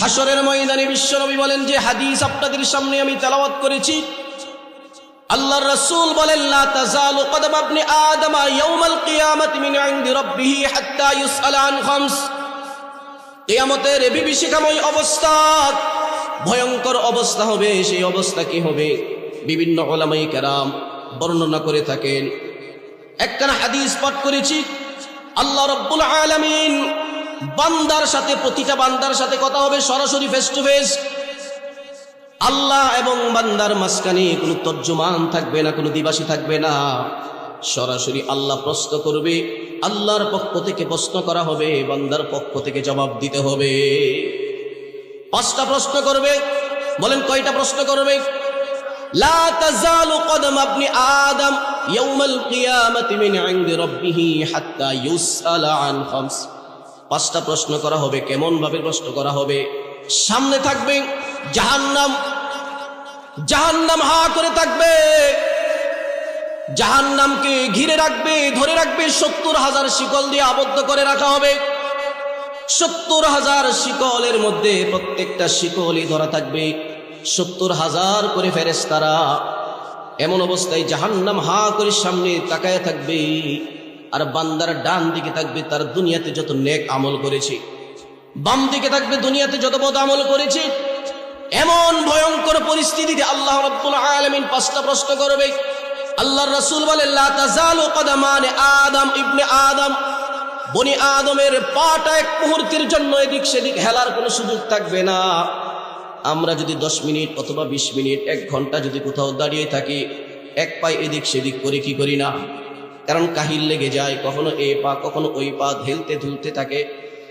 হাসরের ময়দানে বিশ্বনবী বলেন যে হাদিস আপনাদের সামনে আমি তেলাওয়াত করেছি। আল্লাহর রসুল বলেন, লা তাজালু কদম ইবনে আদম ইয়াউমাল কিয়ামাতি মিন ইনদি রাব্বিহি হাত্তা ইউসআলা আন খামস। কিয়ামতের বিভীষিকাময় অবস্থা, ভয়ঙ্কর অবস্থা হবে, সেই অবস্থা কি হবে? বিভিন্ন ওলামাই কেরাম বর্ণনা করে থাকেন। একখানা হাদিস পাঠ করেছি, আল্লাহ রব্বুল আলামিন বান্দার সাথে, প্রতিটা বান্দার সাথে কথা হবে, সরাসরি ফেস টু ফেস আল্লাহ এবং বান্দার মাঝখানে কোনো তর্জমান থাকবে না, কোনো দিবাসী থাকবে না। সরাসরি আল্লাহ প্রশ্ন করবে, আল্লাহর পক্ষ থেকে প্রশ্ন করা হবে, বান্দার পক্ষ থেকে জবাব দিতে হবে। পাঁচটা প্রশ্ন করবে, বলেন কয়টা প্রশ্ন করবে? লা কদম আপনি আদম, ইয়াউমাল কিয়ামাতি মিন ইনদি রাব্বিহি হাত্তা ইউসআলা আন খামস। পাঁচটা প্রশ্ন করা হবে কেমন ভাবে প্রশ্ন করা হবে? সামনে থাকবে জাহান্নাম। জাহান্নাম হা করে থাকবে। জাহান্নামকে ঘিরে রাখবে, ধরে রাখবে, সত্তর হাজার শিকল দিয়ে আবদ্ধ করে রাখা হবে। সত্তর হাজার শিকলের মধ্যে প্রত্যেকটা শিকলই ধরা থাকবে। সত্তর হাজার করে ফেরেস্তারা এমন অবস্থায় জাহান্নাম হা করে সামনে তাকায় থাকবে। আর বান্দার ডান দিকে থাকবে তার দুনিয়াতে যত নেক আমল করেছে, বাম দিকে থাকবে দুনিয়াতে যত বদ আমল করেছে, এমন ভয়ঙ্কর পরিস্থিতিতে আল্লাহ রব্বুল আলামিন পাঁচটা প্রশ্ন করবে। আল্লাহর রাসূল বলেন লা তাজালু কদামানে আদম ইবনে আদম। বনি আদমের পাটা এক মুহূর্তের জন্য এদিক সেদিক হেলার কোনো সুযোগ থাকবে না। আমরা যদি দশ মিনিট অথবা বিশ মিনিট, এক ঘণ্টা যদি কোথাও দাঁড়িয়ে থাকি, এক পায়ে এদিক সেদিক করে কি করি না? কারণ কাহিল লেগে যায়, কখনো এ পা, কখনো ওই পা ধেলতে ধুলতে থাকে।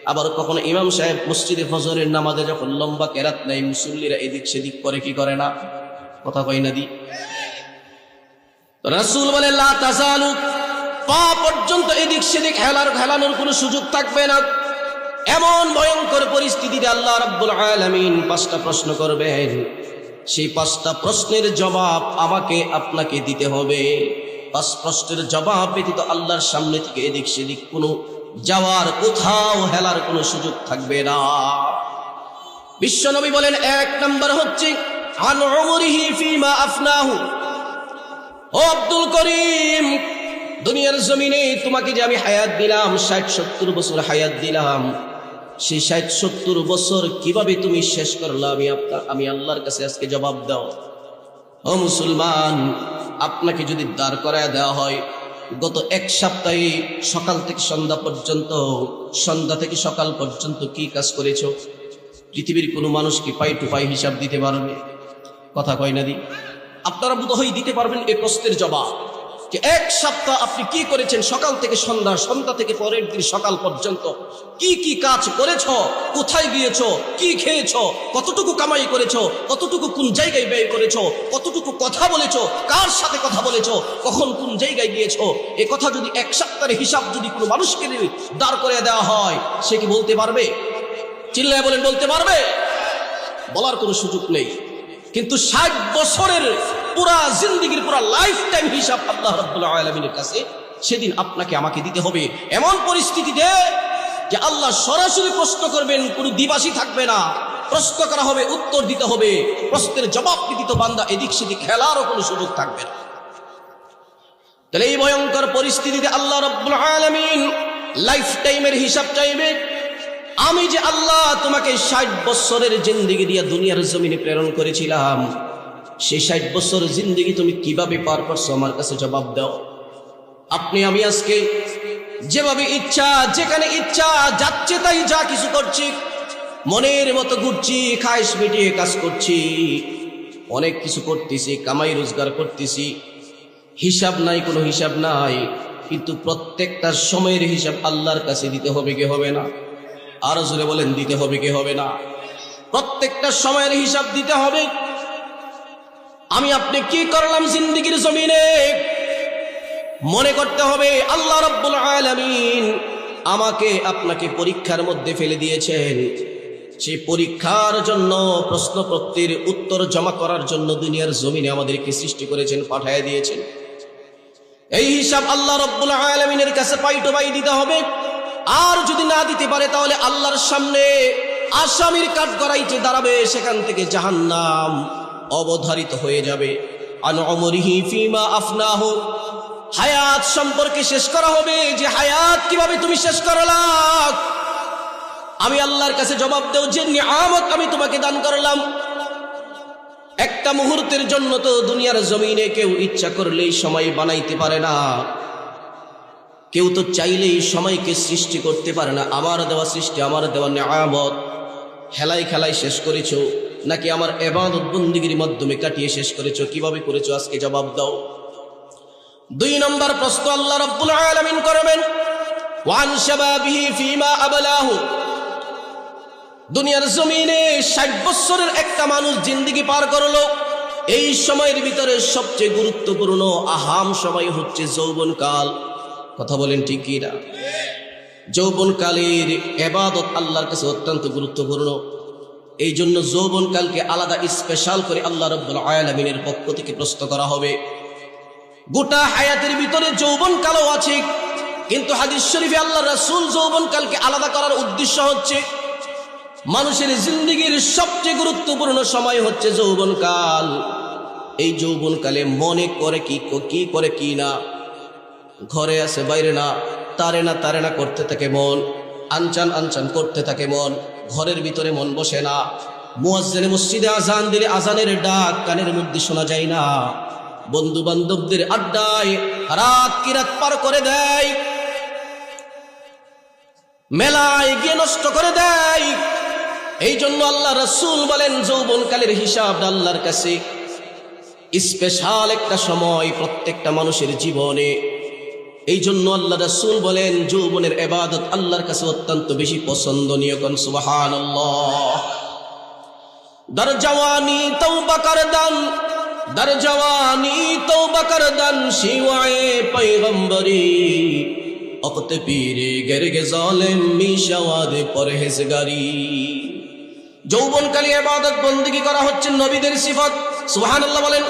আবার কখনো ইমাম সাহেব মসজিদে ফজরের নামাজে যখন লম্বা কেরাত নেয়, মুসল্লিরা এদিক সেদিক করে, কি করে না? কথা কই না দি? রাসূল বলে পা পর্যন্ত এদিক সেদিক হেলার হেলানোর কোনো সুযোগ থাকবে না। এমন ভয়ঙ্কর পরিস্থিতিতে আল্লাহ রাব্বুল আলামিন পাঁচটা প্রশ্ন করবেন। সেই পাঁচটা প্রশ্নের জবাব আমাকে, আপনাকে দিতে হবে। পাঁচ প্রশ্নের জবাব ব্যতীত আল্লাহর সামনে থেকে এদিক সেদিক কোনো যাওয়ার কোথাও হেলার কোনো সুযোগ থাকবে না। বিশ্বনবী বলেন, এক নম্বর হচ্ছে, আন ও আব্দুল করিম, দুনিয়ার জমিনে তোমাকে যে আমি হায়াত দিলাম, ষাট সত্তর বছর হায়াত দিলাম, সেই ষাট সত্তর বছর কীভাবে তুমি শেষ করলা আমি আপনার আমি আল্লাহর কাছে আজকে জবাব দাও? ও মুসলমান আপনাকে যদি দাঁড় করায় দেওয়া হয়, গত এক সপ্তাহে সকাল থেকে সন্ধ্যা পর্যন্ত, সন্ধ্যা থেকে সকাল পর্যন্ত কি কাজ করেছ? পৃথিবীর কোনো মানুষ কি পাই টু পাই হিসাব দিতে পারবে? কথা কয় না দি। আপনারা বোধহয় দিতে পারবেন এ প্রশ্নের জবাব। যে এক সপ্তাহ আপনি কি করেছেন? সকাল থেকে সন্ধ্যা সন্ধ্যা থেকে পরের দিন সকাল পর্যন্ত কি কি কাজ করেছ? কোথায় গিয়েছ? কি খেয়েছ? কতটুকু কামাই করেছ? কতটুকু কোন জায়গায় ব্যয় করেছ? কতটুকু কথা বলেছ? কার সাথে কথা বলেছ? কখন কোন জায়গায় গিয়েছ? এ কথা যদি এক সপ্তাহের হিসাব যদি কোনো মানুষকে দাঁড় করে দেওয়া হয়, সে কি বলতে পারবে? চিল্লায় বলেন, বলতে পারবে? বলার কোনো সুযোগ নেই। কিন্তু ষাট বছরের পুরা জিন্দগির পুরা লাইফ টাইম হিসাব আল্লাহ রব্বুল্লাহ কাছে সেদিন আপনাকে আমাকে দিতে হবে। এমন পরিস্থিতিতে যে আল্লাহ সরাসরি প্রশ্ন করবেন, কোনো দিবাসী থাকবে না। প্রশ্ন করা হবে, উত্তর দিতে হবে। প্রশ্নের জবাব দিত বান্দা এদিক সেদিক খেলারও কোনো সুযোগ থাকবে না। তাহলে এই ভয়ঙ্কর পরিস্থিতিতে আল্লাহ রব্বুল আলমিন লাইফ টাইমের হিসাব চাইবে। আমি যে আল্লাহ তোমাকে ষাট বছরের জিন্দিগি দিয়া দুনিয়ার জমিনে প্রেরণ করেছিলাম সেই ষাট বছর জিন্দিগি তুমি কীভাবে পার করছ? আমার কাছে জবাব দাও। আপনি, আমি আজকে যেভাবে ইচ্ছা, যেখানে ইচ্ছা যাচ্ছে তাই যা কিছু করছি, মনের মতো ঘুরছি খাইশ মিটিয়ে কাজ করছি। অনেক কিছু করতেছি, কামাই রোজগার করতেছি। হিসাব নাই, কোনো হিসাব নাই। কিন্তু প্রত্যেকটা সময়ের হিসাব আল্লাহর কাছে দিতে হবে কি হবে না? আরও জোরে বলেন, দিতে হবে কি হবে না? প্রত্যেকটা সময়ের হিসাব দিতে হবে। আমি আপনি কি করলাম জিন্দিগির জমিনে? মনে করতে হবে আল্লাহ রব্বুল আলামিন আমাকে আপনাকে পরীক্ষার মধ্যে ফেলে দিয়েছেন। সেই পরীক্ষার জন্য, প্রশ্নপত্রের উত্তর জমা করার জন্য দুনিয়ার জমিনে আমাদেরকে সৃষ্টি করেছেন, পাঠায় দিয়েছেন। এই হিসাব আল্লাহ রব্বুল আলমিনের কাছে পাই টু পাই দিতে হবে। আর যদি না দিতে পারে, তাহলে আল্লাহর সামনে আসামির কাঠ গড়াইতে দাঁড়াবে, সেখান থেকে জাহান্নাম অবধারিত হয়ে যাবে। ফিমা আফনাহ। হায়াত সম্পর্কে শেষ করা হবে যে হায়াত কীভাবে তুমি শেষ করলা? আমি আল্লাহর কাছে জবাব দেও যে নিয়ামত আমি তোমাকে দান করলাম। একটা মুহূর্তের জন্য তো দুনিয়ার জমিনে কেউ ইচ্ছা করলেই সময় বানাইতে পারে না। কেউ তো চাইলেই সময়কে সৃষ্টি করতে পারে না। আমার দেওয়া সৃষ্টি, আমার দেওয়া নিয়ামত। হেলাই খেলায় শেষ করেছ। নাকি আমার এবাদত বন্দিগির মাধ্যমে কাটিয়ে শেষ করেছ? কীভাবে করেছ? আজকে জবাব দাও। দুই নম্বর প্রশ্ন আল্লাহ রাব্বুল আলামিন করবেন, ওয়ান শাবাবিহি ফিমা আবলাহু। দুনিয়ার জমিনে ষাট বছরের একটা মানুষ জিন্দিগি পার করল। এই সময়ের ভিতরে সবচেয়ে গুরুত্বপূর্ণ আহাম সময় হচ্ছে যৌবনকাল। কথা বলেন ঠিক না যৌবনকালের এবাদত আল্লাহর কাছে অত্যন্ত গুরুত্বপূর্ণ। এই জন্য যৌবনকালকে আলাদা স্পেশাল করে আল্লাহ রব্বুল আয়ালামিনের পক্ষ থেকে প্রশ্ন করা হবে। গোটা হায়াতের ভিতরে যৌবনকালও আছে, কিন্তু হাদিস শরীফে আল্লাহ রাসূল যৌবনকালকে আলাদা করার উদ্দেশ্য হচ্ছে, মানুষের জিন্দগির সবচেয়ে গুরুত্বপূর্ণ সময় হচ্ছে যৌবনকাল এই যৌবনকালে মনে করে কি কি করে কি না, ঘরে আছে বাইরে না, তারে না তারে না করতে থাকে মন, আনচান আনচান করতে থাকে মন। ঘরের ভিতরে মন বসে না। মুয়াজ্জিনে মসজিদে আজান দিলে আজানের ডাক কানের মধ্যে শোনা যায় না। বন্ধু বান্ধবদের আড্ডায় রাত কি রাত পার করে দেয়। মেলায় গিয়ে নষ্ট করে দেয়। এই জন্য আল্লাহ রসুল বলেন, যৌবনকালের হিসাব আল্লাহর কাছে। স্পেশাল একটা সময় প্রত্যেকটা মানুষের জীবনে। এই জন্য আল্লাহ রসুল বলেন, যৌবনের এবাদত আল্লাহর কাছে অত্যন্ত বেশি পছন্দনীয় কন সুবাহান দর জওয়ানি তৌবা কর দান দর জওয়ানি তৌবা কর দান, শিওয়ায়ে পৈগম্বরী অকত পীরে গেরগে জালেম মিশাওয়াদে পরহেজগারি। যৌবনকালী ইবাদত বন্দিগি করা হচ্ছে নবীদের সিফত। সুবহানাল্লাহ বলেন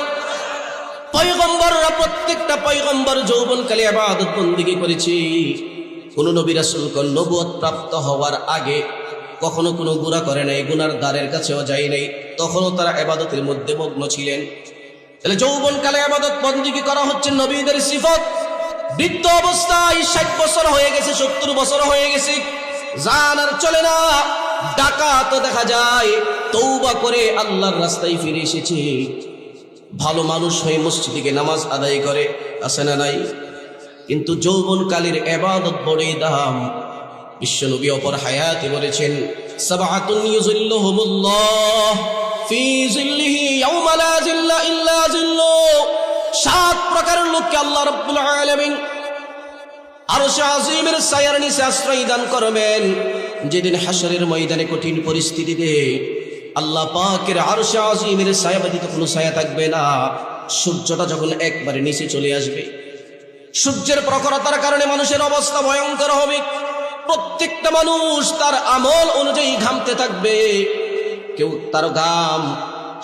পয়গম্বররা প্রত্যেকটা পয়গম্বর যৌবনকালে আবাদত বন্দিগি করেছে। কোন নবী কোন নবুয়ত প্রাপ্ত হওয়ার আগে কখনো কোনো গুনাহ করে নাই, গুনার দ্বারের কাছেও যায় নাই। তখনও তারা আবাদতের মধ্যে মগ্ন ছিলেন। তাহলে যৌবনকালে আবাদত বন্দিগি করা হচ্ছে নবীদের সিফত? বৃদ্ধ অবস্থায় ষাট বছর হয়ে গেছে, সত্তর বছর হয়ে গেছে। জান আর চলে না, ডাকাত দেখা যায় তৌবা করে আল্লাহর রাস্তায় ফিরে এসেছে। ভালো মানুষ হয়ে মসজিদে নামাজ আদায় করে, আছে না নাই? কিন্তু যৌবনকালের এবাদত বড়ই দাম। বিশ্বনবী অপর হায়াতে বলেছেন সাবাতুন ইউজিল্লুহুমুল্লাহ ফি জিল্লিহি ইয়াওমা লা জিল্লা ইল্লা জিল্লু সাত প্রকারের লোককে আল্লাহ রাব্বুল আলামিন আরশে আজিমের ছায়ার নিচে আশ্রয় দান করবেন। যেদিন হাসরের ময়দানে কঠিন পরিস্থিতিতে আল্লাহ পাকের আরশে আজিমের ছায়া ব্যতীত কোনো সায়া থাকবে না। সূর্যটা যখন একবারে নিচে চলে আসবে, সূর্যের প্রখরতার কারণে মানুষের অবস্থা ভয়ঙ্কর হবে। প্রত্যেকটা মানুষ তার আমল অনুযায়ী ঘামতে থাকবে। কেউ তার ঘাম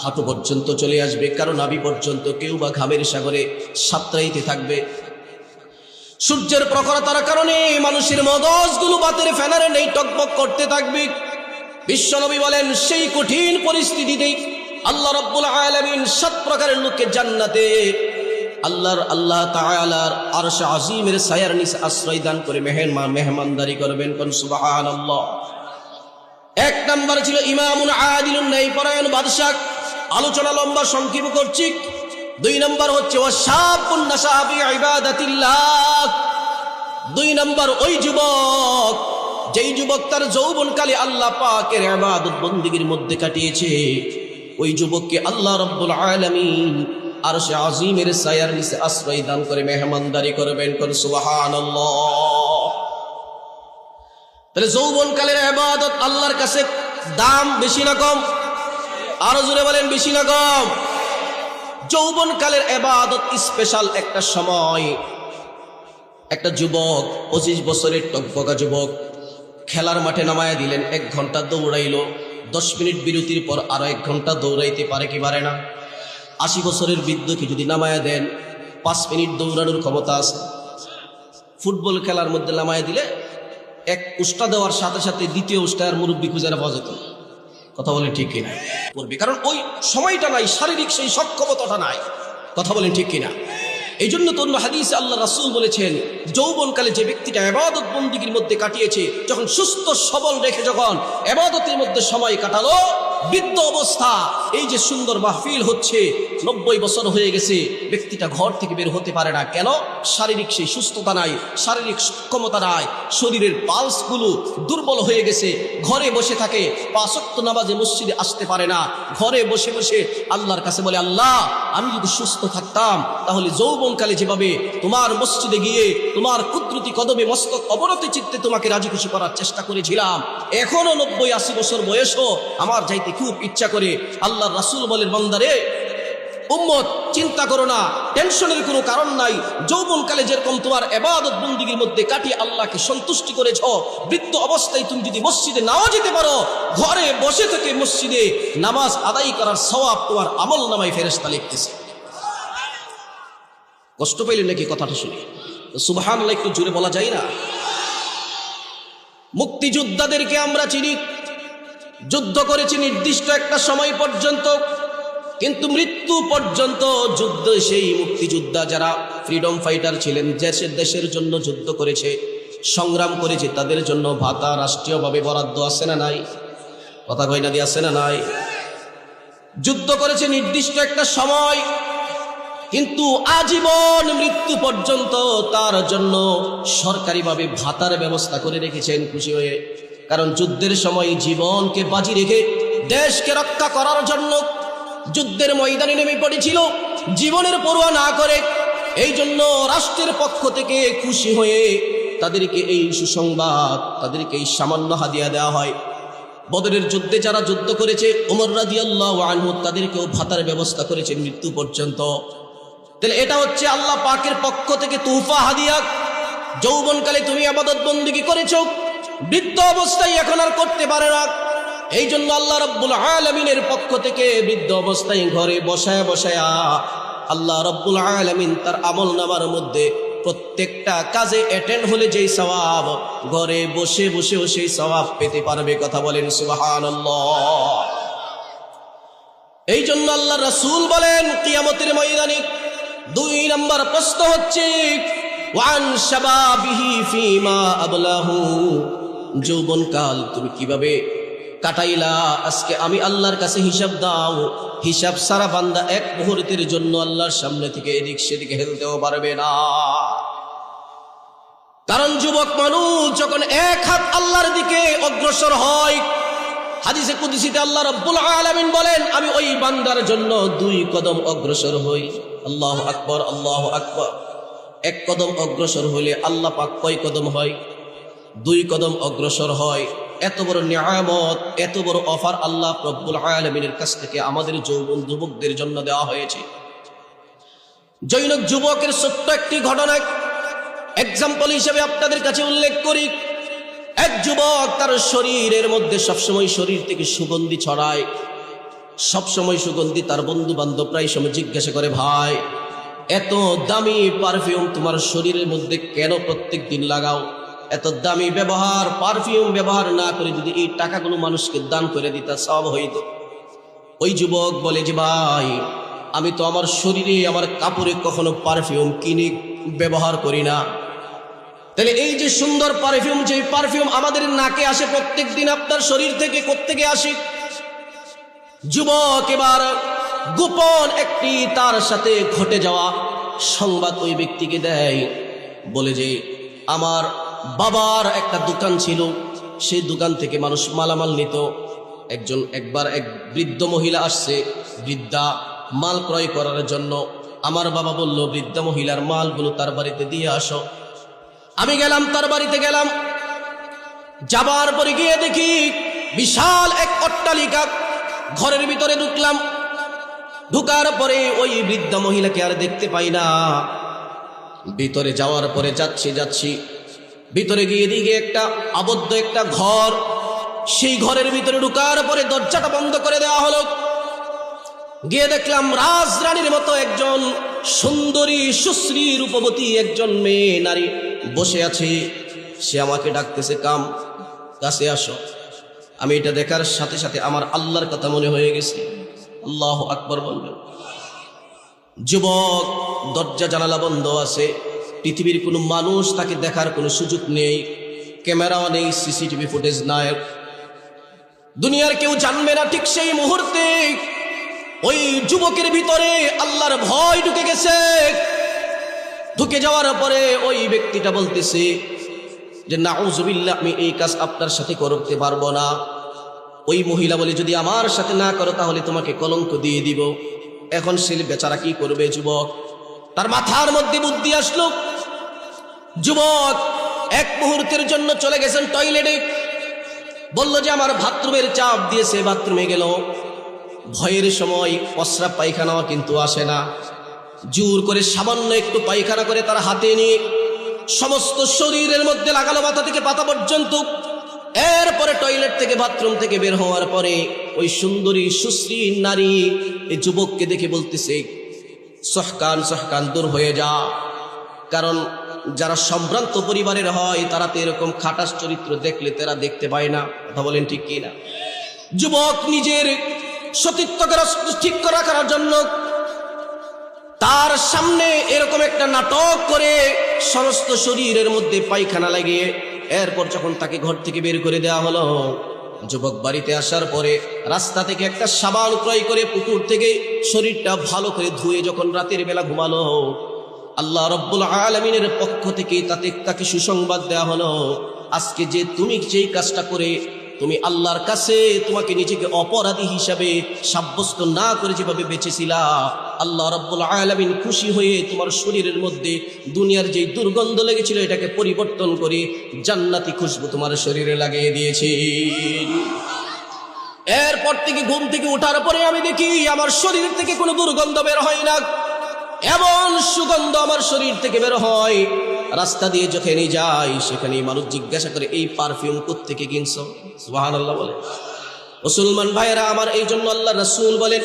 হাঁটু পর্যন্ত চলে আসবে কারণ নাভি পর্যন্ত, কেউ বা ঘামের সাগরে সাঁতরাইতে থাকবে। সূর্যের প্রখরতার কারণে মানুষের মগজগুলো বাতের ফেনারে নেই, টকবক করতে থাকবে। বিশ্বনবী বলেন, সেই কঠিন পরিস্থিতিতে আল্লাহ রব্বুল আলামিন সাত প্রকারের লোককে জান্নাতে আল্লাহর আল্লাহ তাআলার আরশ আজিমের ছায়ার নিচে আশ্রয় দান করে মেহমান মেহমানদারি করবেন, কোন সুবহানাল্লাহ। এক নাম্বার ছিল ইমামুন আদিলুন নাই, পরায়ণ বাদশাহ। আলোচনা লম্বা, সংক্ষেপ করছি। দুই নম্বর হচ্ছে দুই নম্বর, ওই যুবক যেই যুবক তার যৌবনকালে আল্লাহ পাকের ইবাদত বন্দিগির মধ্যে কাটিয়েছে, ওই যুবককে আল্লাহ রাব্বুল আলামিন আর সে আজিমের ছায়ার নিচে আশ্রয় দান করে মেহমানদারি করবেন কোন সুবহানাল্লাহ। তাহলে যৌবনকালের ইবাদত আল্লাহর কাছে দাম বেশি না কম? আরও জোরে বলেন, বেশি না কম? যৌবনকালের এবাদত স্পেশাল একটা সময়। একটা যুবক, পঁচিশ বছরের টকবকা যুবক খেলার মাঠে নামায়া দিলেন, এক ঘণ্টা দৌড়াইল। দশ মিনিট বিরতির পর আরও এক ঘণ্টা দৌড়াইতে পারে কি পারে না। আশি বছরের বৃদ্ধকে যদি নামায়া দেন, পাঁচ মিনিট দৌড়ানোর ক্ষমতা আছে। ফুটবল খেলার মধ্যে নামায়া দিলে এক উষ্টা দেওয়ার সাথে সাথে দ্বিতীয় উষ্টার মুরব্বী খুঁজে পাওয়া যেত। কথা বলেন ঠিক কিনা? করবে কারণ ওই সময়টা নাই, শারীরিক সেই সক্ষমতাটা নাই। কথা বলেন ঠিক কিনা? এই জন্য তো অন্য হাদিসে আল্লাহ রাসুল বলেছেন, যৌবনকালে যে ব্যক্তিটা এবাদত বন্দীগীর মধ্যে কাটিয়েছে, যখন সুস্থ, সবল রেখে যখন এবাদতের মধ্যে সময় কাটালো, বৃদ্ধ অবস্থা, এই যে সুন্দর মাহফিল হচ্ছে নব্বই বছর হয়ে গেছে, ব্যক্তিটা ঘর থেকে বের হতে পারে না। কেন? শারীরিক সেই সুস্থতা নাই, শারীরিক সক্ষমতা নাই, শরীরের পালসগুলো দুর্বল হয়ে গেছে, ঘরে বসে থাকে পাঁচক্ত নামাজে মসজিদে আসতে পারে না, ঘরে বসে বসে আল্লাহর কাছে বলে, আল্লাহ, আমি যদি সুস্থ থাকতাম, তাহলে যৌবনকালে যেভাবে তোমার মসজিদে গিয়ে তোমার কুদরতি কদমে মস্তক অবনতি চিত্তে তোমাকে রাজি খুশি করার চেষ্টা করেছিলাম, এখনও নব্বই আশি বছর বয়সও আমার যাইতে খুব ইচ্ছা করে আল্লাহ রাসূল বলেন, বান্দারে উম্মত, চিন্তা করো না, টেনশনের কোনো কারণ নাই। যৌবনকালে যেরকম তোমার এবাদত বন্দিগির মধ্যে কাটিয়ে আল্লাহকে সন্তুষ্টি করেছ বৃত্ত অবস্থায় তুমি যদি মসজিদে নাও যেতে পারো, ঘরে বসে থেকে মসজিদে নামাজ আদায় করার সওয়াব তোমার আমল নামায় ফেরেস্তা লিখতেছে। কষ্ট পাইলেন নাকি কথাটা শুনে। সুবহান একটু জুড়ে বলা যায় না? মুক্তিযোদ্ধাদেরকে আমরা চিনি। যুদ্ধ করেছি নির্দিষ্ট একটা সময় পর্যন্ত। কিন্তু মৃত্যু পর্যন্ত যুদ্ধ, সেই মুক্তিযোদ্ধা যারা ফ্রিডম ফাইটার ছিলেন, দেশের দেশের জন্য যুদ্ধ করেছে, সংগ্রাম করেছে, তাদের জন্য ভাতা রাষ্ট্রীয়ভাবে বরাদ্দ আছে না নাই? কথা কয়না দিয়ে, আছে না নাই? যুদ্ধ করেছে নির্দিষ্ট একটা সময়, কিন্তু আজীবন মৃত্যু পর্যন্ত তার জন্য সরকারিভাবে ভাতার ব্যবস্থা করে রেখেছেন খুশি হয়ে। কারণ যুদ্ধের সময় জীবনকে বাজি রেখে দেশকে রক্ষা করার জন্য যুদ্ধের ময়দানে নেমে পড়েছিল। জীবনের পড়ুয়া না করে এই জন্য রাষ্ট্রের পক্ষ থেকে খুশি হয়ে তাদেরকে এই সুসংবাদ, তাদেরকে এই সামান্য হাদিয়া দেওয়া হয়। বদরের যুদ্ধে যারা যুদ্ধ করেছে, ওমর রাদিয়াল্লাহু আনহু তাদেরকেও ভাতার ব্যবস্থা করেছেন মৃত্যু পর্যন্ত। তাহলে এটা হচ্ছে আল্লাহ পাকের পক্ষ থেকে তুফা হাদিয়া। যৌবনকালে তুমি আবাদত বন্দিগি করেছ? বৃদ্ধ অবস্থায় এখন আর করতে পারে না। এই জন্য আল্লাহ রব্বুল আলমিনের পক্ষ থেকে বৃদ্ধ অবস্থায় ঘরে বসায় বসায়া আল্লাহ রব্বুল আলমিন তার আমল নামার মধ্যে প্রত্যেকটা কাজে অ্যাটেন্ড হলে যেই সওয়াব, ঘরে বসে বসেও সেই সওয়াব পেতে পারবে কথা বলেন সুবহানাল্লাহ। এই জন্য আল্লাহ রাসূল বলেন, কিয়ামতের ময়দানে দুই নম্বর প্রশ্ন হচ্ছে, ওয়ান শাবাবিহি ফিমা আবলাহু? যৌবনকাল তুমি কীভাবে কাটাইলা, আজকে আমি আল্লাহর কাছে হিসাব দাও। হিসাব সারা বান্দা এক মুহূর্তের জন্য আল্লাহর সামনে থেকে এদিক সেদিকে হেলতেও পারবে না। কারণ যুবক মানুষ যখন এক হাত আল্লাহর দিকে অগ্রসর হয়, হাদিসে কুদিসিতে আল্লাহ রব্বুল আলামিন বলেন, আমি ওই বান্দার জন্য দুই কদম অগ্রসর হই। আল্লাহ আকবর আল্লাহ আকবর। এক কদম অগ্রসর হইলে আল্লাহ পাক কয় কদম হয়? দুই কদম অগ্রসর হয়। এত বড় নিয়ামত, এত বড় অফার আল্লাহ রব্বুল আলমিনের কাছ থেকে আমাদের যৌবন যুবকদের জন্য দেওয়া হয়েছে। জৈনক যুবকের ছোট্ট একটি ঘটনা এক্সাম্পল হিসেবে আপনাদের কাছে উল্লেখ করি। এক যুবক তার শরীরের মধ্যে সবসময় শরীর থেকে সুগন্ধি ছড়ায়। সবসময় সুগন্ধি তার বন্ধু বান্ধব প্রায় সময় জিজ্ঞাসা করে, ভাই, এত দামি পারফিউম তোমার শরীরের মধ্যে কেন প্রত্যেক দিন লাগাও? এত দামি ব্যবহার পারফিউম ব্যবহার না করে যদি এই টাকাগুলো মানুষকে দান করে দিতা সব হইত। ওই যুবক বলে যে ভাই, আমি তো আমার শরীরে, আমার কাপড়ে কখনো পারফিউম কিনে ব্যবহার করি না। তাহলে এই যে সুন্দর পারফিউম যে পারফিউম আমাদের নাকে আসে প্রত্যেক দিন আপনার শরীর থেকে কোত্থেকে আসে? যুবক, এবার গোপন একটি তার সাথে ঘটে যাওয়া সংবাদ ওই ব্যক্তিকে দেয়। বলে যে, আমার বাবার একটা দোকান ছিল। সেই দোকান থেকে মানুষ মালামাল নিত। একজন, একবার এক বৃদ্ধ মহিলা আসছে। বৃদ্ধা মাল ক্রয় করার জন্য আমার বাবা বলল, বৃদ্ধা মহিলার মালগুলো তার বাড়িতে দিয়ে আসো। আমি গেলাম, তার বাড়িতে গেলাম। যাবার পরে গিয়ে দেখি বিশাল এক অট্টালিকা। ঘরের ভিতরে ঢুকলাম। ঢুকার পরে ওই বৃদ্ধা মহিলাকে আর দেখতে পাই না। ভিতরে যাওয়ার পরে যাচ্ছি যাচ্ছি। ভিতরে গিয়ে দিকে একটা আবদ্ধ একটা ঘর। সেই ঘরের ভিতরে ঢুকার পরে দরজাটা বন্ধ করে দেওয়া হলো। গিয়ে দেখলাম রাজরানীর মতো একজন সুন্দরী, সুশ্রী, রূপবতী একজন মেয়ে, নারী বসে আছে। সে আমাকে ডাকতেছে, কাম, কাছে আসো। আমি এটা দেখার সাথে সাথে আমার আল্লাহর কথা মনে হয়ে গেছে। আল্লাহ আকবর বলবেন যুবক, দরজা জানালা বন্ধ আছে। পৃথিবীর কোনো মানুষ তাকে দেখার কোনো সুযোগ নেই। ক্যামেরাও নেই, সিসিটিভি ফুটেজ নাই। দুনিয়ার কেউ জানবে না ঠিক সেই মুহূর্তে ওই যুবকের ভিতরে আল্লাহর ভয় ঢুকে গেছে। ঢুকে যাওয়ার পরে ওই ব্যক্তিটা বলতেছে যে, নাউজুবিল্লাহ, আমি এই কাজ আপনার সাথে করতে পারব না। ওই মহিলা বলে, যদি আমার সাথে না করো তাহলে তোমাকে কলঙ্ক দিয়ে দিব। এখন সে বেচারা কি করবে, যুবক? তার মাথার মধ্যে বুদ্ধি আসলো। যুবক, এক মুহূর্তের জন্য চলে গেছেন টয়লেটে বলল যে, আমার বাথরুমের চাপ দিয়েছে বাথরুমে গেল। ভয়ের সময় পশ্রাব পায়খানাও কিন্তু আসে না। জোর করে সামান্য একটু পায়খানা করে তার হাতে নিয়ে সমস্ত শরীরের মধ্যে লাগালো মাথা থেকে পাতা পর্যন্ত। এরপরে টয়লেট থেকে বাথরুম থেকে বের হওয়ার পরে ওই সুন্দরী, সুশ্রী নারী এই যুবককে দেখে বলতেছে, সহকান সহকান, দূর হয়ে যা। কারণ যারা সম্ভ্রান্ত পরিবারের হয়, তারা তো এরকম খাটাস চরিত্র দেখলে তারা দেখতে পায় না। কথা বলেন ঠিক কি না যুবক নিজের সতীত্বকে ঠিক রাখার জন্য তার সামনে এরকম একটা নাটক করে সমস্ত শরীরের মধ্যে পায়খানা লাগিয়ে এরপর যখন তাকে ঘর থেকে বের করে দেওয়া হলো, যুবক বাড়িতে আসার পরে রাস্তা থেকে একটা সাবান ক্রয় করে পুকুর থেকে শরীরটা ভালো করে ধুয়ে যখন রাতের বেলা ঘুমালো আল্লাহ রব্বুল আলমিনের পক্ষ থেকে তাতে তাকে সুসংবাদ দেওয়া হলো। আজকে যে তুমি যেই কাজটা করে, তুমি আল্লাহর কাছে তোমাকে নিজেকে অপরাধী হিসাবে সাব্যস্ত না করে যেভাবে বেঁচেছিলা, আল্লাহ রব্বুল আলমিন খুশি হয়ে তোমার শরীরের মধ্যে দুনিয়ার যেই দুর্গন্ধ লেগেছিল এটাকে পরিবর্তন করে জান্নাতি খুশবু তোমার শরীরে লাগিয়ে দিয়েছি। এরপর থেকে ঘুম থেকে ওঠার পরে আমি দেখি আমার শরীর থেকে কোনো দুর্গন্ধ বের হয় না। এমন সুগন্ধ আমার শরীর থেকে বের হয়। রাস্তা দিয়ে যখনই যাই সেখানে মানুষ জিজ্ঞাসা করে, এই পারফিউম থেকে কিনছো? সুবাহান আল্লাহ বলে। মুসলমান ভাইয়েরা, আমার এই জন্য আল্লাহ রসুল বলেন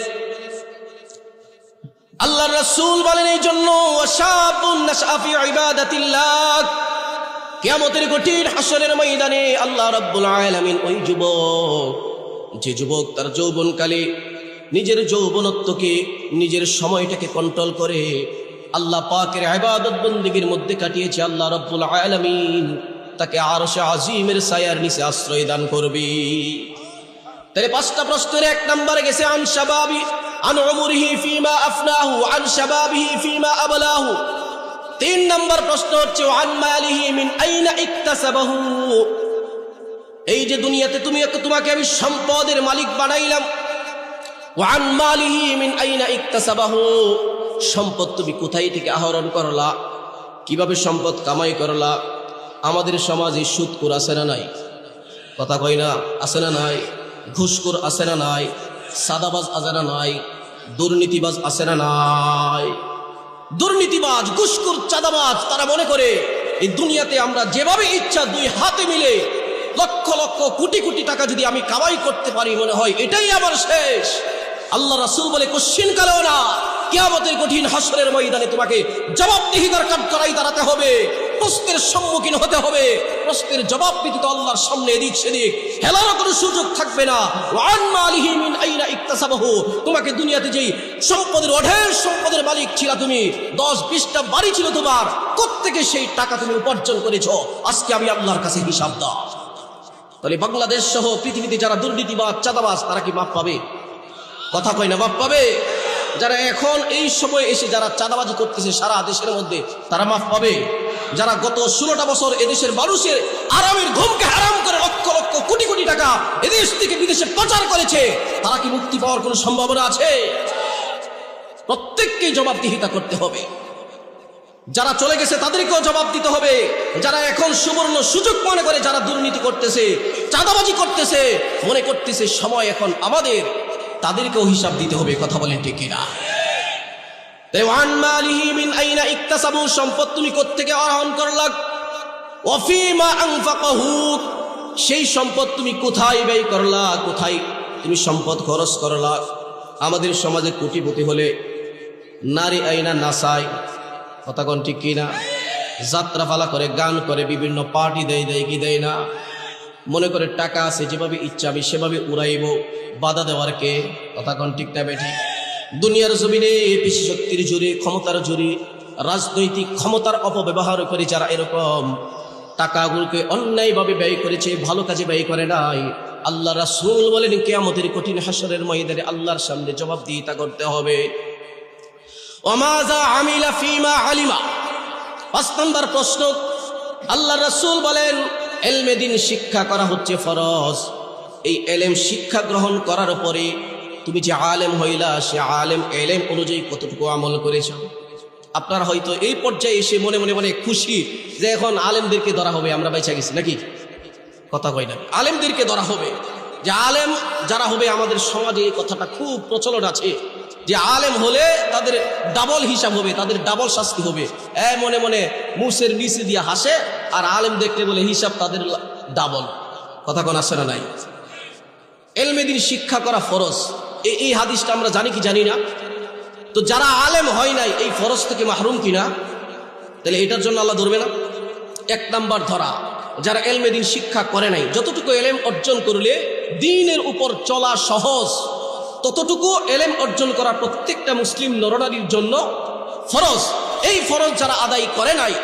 আল্লাহ রসুল বলেন এই জন্য কেমতের কঠিন হাসরের ময়দানে আল্লাহ রব্বুল আলামিন ওই যুবক, যে যুবক তার যৌবনকালে নিজের যৌবনত্বকে, নিজের সময়টাকে কন্ট্রোল করে আল্লাহ পাকের আবাদত বন্দীগীর মধ্যে কাটিয়েছে আল্লাহ রব্বুল আলামিন। তাকে আরও সে আজিমের সায়ার নিচে আশ্রয় দান করবি। তাহলে পাঁচটা প্রশ্নের এক নম্বরে গেছে, আন শাবাবি, আন উমরিহি ফিমা আফনাহু, আন শাবাবিহি ফিমা আবলাহু। তিন নম্বর প্রশ্ন হচ্ছে, আন মালিহি মিন আইনা ইকতাসাবাহু। এই যে দুনিয়াতে তুমি, তোমাকে আমি সম্পদের মালিক বানাইলাম ওয়ান মালিহি আইনা সম্পদ তুমি কোথায় থেকে আহরণ করলা? কীভাবে সম্পদ কামাই করলা? আমাদের সমাজে সুদকুর আছে না নাই? কথা কই না, আছে না নাই? ঘুষকুর আছে না নাই? সাদাবাজ আছে না নাই? দুর্নীতিবাজ আছে না নাই? দুর্নীতিবাজ ঘুষকুর চাঁদাবাজ, তারা মনে করে, এই দুনিয়াতে আমরা যেভাবে ইচ্ছা দুই হাতে মিলে লক্ষ লক্ষ কোটি কোটি টাকা যদি আমি কামাই করতে পারি মনে হয়, এটাই আমার শেষ। আল্লাহ রাসুল বলে, কোশ্চিন কালেও না। কেয়ামতের কঠিন হাসরের ময়দানে তোমাকে জবাবদিহিতার কাজ করাই দাঁড়াতে হবে। প্রশ্নের সম্মুখীন হতে হবে। প্রশ্নের জবাব ব্যতীত আল্লাহর সামনে এদিক সেদিক হেলারও কোনো সুযোগ থাকবে না। তোমাকে দুনিয়াতে যেই সম্পদের অঢের সম্পদের মালিক ছিল তুমি, দশ বিশটা বাড়ি ছিল তোমার, কোত্থেকে সেই টাকা তুমি উপার্জন করেছ? আজকে আমি আল্লাহর কাছে হিসাব দাও। তাহলে বাংলাদেশ সহ পৃথিবীতে যারা দুর্নীতিবাজ চাঁদাবাজ, তারা কি মাপ পাবে? কথা কয় না মাপ পাবে? যারা এখন এই সময় এসে যারা চাঁদাবাজি করতেছে সারা দেশের মধ্যে, তারা মাফ পাবে। যারা গত ষোলোটা বছর এদেশের মানুষের আরামের ঘুমকে হারাম করে লক্ষ লক্ষ কোটি কোটি টাকা এদেশ থেকে বিদেশে পাচার করেছে, তারা কি মুক্তি পাওয়ার কোনো সম্ভাবনা আছে? প্রত্যেককেই জবাবদিহিতা করতে হবে। যারা চলে গেছে, তাদেরকেও জবাব দিতে হবে। যারা এখন সুবর্ণ সুযোগ মনে করে যারা দুর্নীতি করতেছে, চাঁদাবাজি করতেছে, মনে করতেছে সময় এখন আমাদের তাদেরকেও হিসাব দিতে হবে, কথা বলেন ঠিক কিনা? সম্পদ তুমি করলাক সেই সম্পদ তুমি কোথায় ব্যয় করলা? কোথায় তুমি সম্পদ খরচ করলা? আমাদের সমাজে কোটিপতি হলে নারী আইনা নাসায় কোন ঠিক কিনা? যাত্রাপালা করে, গান করে, বিভিন্ন পার্টি দেয় দেয় কি দেয় না? মনে করে টাকা আছে, যেভাবে ইচ্ছা আমি সেভাবে উড়াইব, বাধা দেওয়ার কে? কথা কোন ঠিকটা বেঠি। দুনিয়ার জমিনে পেশি শক্তির জোরে, ক্ষমতার জোরে, রাজনৈতিক ক্ষমতার অপব্যবহার করে যারা এরকম, টাকাগুলোকে অন্যায়ভাবে ব্যয় করেছে, ভালো কাজে ব্যয় করে নাই। আল্লাহ রাসূল বলেন, কেয়ামতের কঠিন হাসরের ময়দানে আল্লাহর সামনে জবাবদিহিতা করতে হবে। আমিলা ফিমা আলিমা। পাঁচ নম্বর প্রশ্ন, আল্লাহ রাসূল বলেন এলমে দিন শিক্ষা করা হচ্ছে ফরজ। এই এলেম শিক্ষা গ্রহণ করার পরে তুমি যে আলেম হইলা, সে আলেম এলেম অনুযায়ী কতটুকু আমল করেছ? আপনার হয়তো এই পর্যায়ে এসে মনে মনে মনে খুশি যে এখন আলেমদেরকে ধরা হবে, আমরা বেঁচে গেছি নাকি? কথা কই না। আলেমদেরকে ধরা হবে। যে আলেম যারা হবে, আমাদের সমাজে এই কথাটা খুব প্রচলন আছে। যে আলেম হলে তাদের ডাবল হিসাব হবে, তাদের ডাবল শাস্তি হবে। এ মনে মনে মুসের নিচে দিয়ে হাসে, আর আলেম দেখতে বলে, হিসাব তাদের ডাবল কথা কোন, আসে না নাই? এলমেদিন শিক্ষা করা ফরজ। এই এই হাদিসটা আমরা জানি কি জানি না? তো যারা আলেম হয় নাই, এই ফরজ থেকে মাহরুম কিনা তাহলে এটার জন্য আল্লাহ ধরবে না? এক নাম্বার ধরা, যারা এলমে দিন শিক্ষা করে নাই, যতটুকু এলেম অর্জন করলে দিনের উপর চলা সহজ। ততটুকু এলেম অর্জন করা প্রত্যেকটা মুসলিম নরনারীর জন্য ফরজ। এই ফরজ যারা আদায় করে নাই,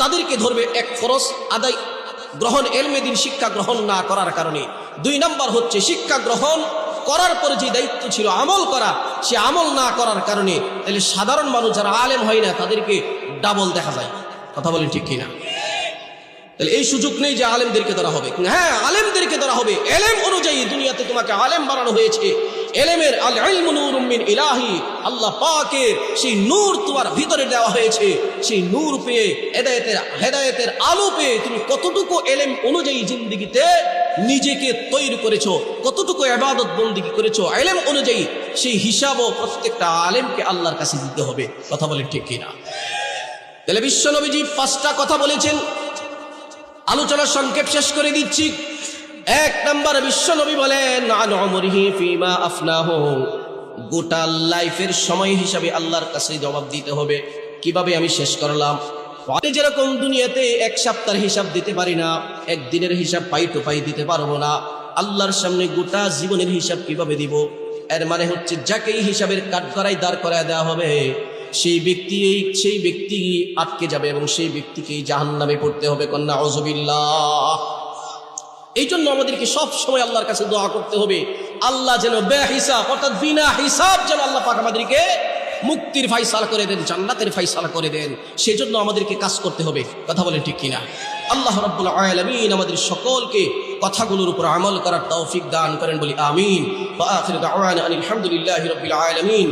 তাদেরকে ধরবে এক ফরজ আদায় গ্রহণ, এলমে দিন শিক্ষা গ্রহণ না করার কারণে। দুই নাম্বার হচ্ছে শিক্ষা গ্রহণ করার পরে যে দায়িত্ব ছিল আমল করা, সে আমল না করার কারণে তাহলে সাধারণ মানুষ যারা আলেম হয় না, তাদেরকে ডাবল দেখা যায়। কথা বলেন ঠিক কিনা? তাহলে এই সুযোগ নেই যে আলেমদেরকে ধরা হবে। হ্যাঁ আলেমদেরকে ধরা হবে। এলেম অনুযায়ী দুনিয়াতে তোমাকে আলেম বানানো হয়েছে। এলেমের আল ইলমু নূরুম মিন ইলাহি। আল্লাহ পাকের সেই নূর তোমার ভিতরে দেওয়া হয়েছে। সেই নূর পেয়ে, হেদায়েতের হেদায়েতের আলো পেয়ে তুমি কতটুকু এলেম অনুযায়ী জিন্দিগিতে নিজেকে তৈরি করেছ, কতটুকু ইবাদত বন্দিগি করেছ, এলেম অনুযায়ী সেই হিসাবও প্রত্যেকটা আলেমকে আল্লাহর কাছে দিতে হবে। কথা বলেন ঠিক কিনা? তাহলে বিশ্বনবীজি পাঁচটা কথা বলেছেন। আলোচনা সংক্ষেপ শেষ করে দিচ্ছি। এক নম্বর বিশ্বনবী বলেন ফিমা আফনাহু। গোটা লাইফের সময় হিসাবে আল্লাহর কাছে জবাব দিতে হবে। কীভাবে আমি শেষ করলাম? আমি যেরকম দুনিয়াতে এক সপ্তাহের হিসাব দিতে পারি না একদিনের হিসাব পাই টু পাই দিতে পারব না। আল্লাহর সামনে গোটা জীবনের হিসাব কীভাবে দিব? এর মানে হচ্ছে যাকে এই হিসাবের কাঠগড়াই দাঁড় করায় দেওয়া হবে, সেই ব্যক্তি সেই ব্যক্তি আটকে যাবে এবং সেই ব্যক্তিকেই জাহান নামে পড়তে হবে। কন্যা অজবিল্লাহ এই জন্য আমাদেরকে সবসময় আল্লাহর কাছে দোয়া করতে হবে। আল্লাহ যেন বে হিসাব অর্থাৎ বিনা হিসাব যেন আল্লাহ পাক আমাদেরকে মুক্তির ফাইসালা করে দেন, জান্নাতের ফাইসালা করে দেন। সেজন্য আমাদেরকে কাজ করতে হবে। কথা বলেন ঠিক কিনা? আল্লাহ রাব্বুল আলামিন আমাদের সকলকে কথাগুলোর উপর আমল করার তৌফিক দান করেন বলি আমিন। ওয়া আখিরু দাওয়ানা আনিল হামদুলিল্লাহি রাব্বিল আলামিন।